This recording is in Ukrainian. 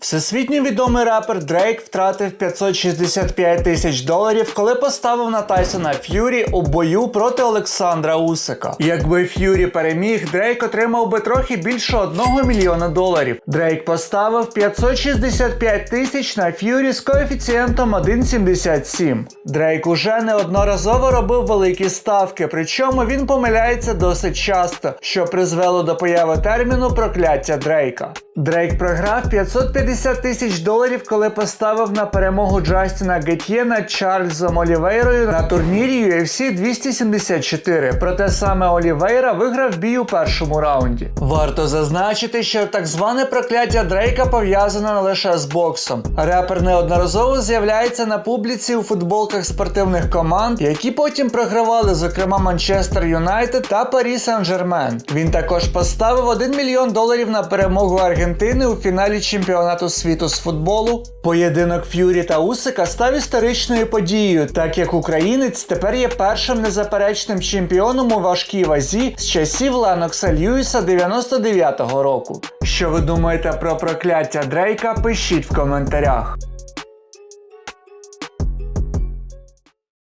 Всесвітньо відомий рапер Дрейк втратив 565 тисяч доларів, коли поставив на Тайсона Ф'юрі у бою проти Олександра Усика. Якби Ф'юрі переміг, Дрейк отримав би трохи більше 1 мільйона доларів. Дрейк поставив 565 тисяч на Ф'юрі з коефіцієнтом 1,77. Дрейк уже неодноразово робив великі ставки, причому він помиляється досить часто, що призвело до появи терміну прокляття Дрейка. Дрейк програв 550 тисяч доларів, коли поставив на перемогу Джастіна Гетьє над Чарльзом Олівейрою на турнірі UFC 274. Проте саме Олівейра виграв бій у першому раунді. Варто зазначити, що так зване прокляття Дрейка пов'язане не лише з боксом. Репер неодноразово з'являється на публіці у футболках спортивних команд, які потім програвали, зокрема Манчестер Юнайтед та Парі Сен-Жермен. Він також поставив 1 мільйон доларів на перемогу Аргентини у фіналі чемпіонату світу з футболу. Поєдинок Ф'юрі та Усика став історичною подією, так як українець тепер є першим незаперечним чемпіоном у важкій вазі з часів Ленокса Льюіса 99-го року. Що ви думаєте про прокляття Дрейка? Пишіть в коментарях.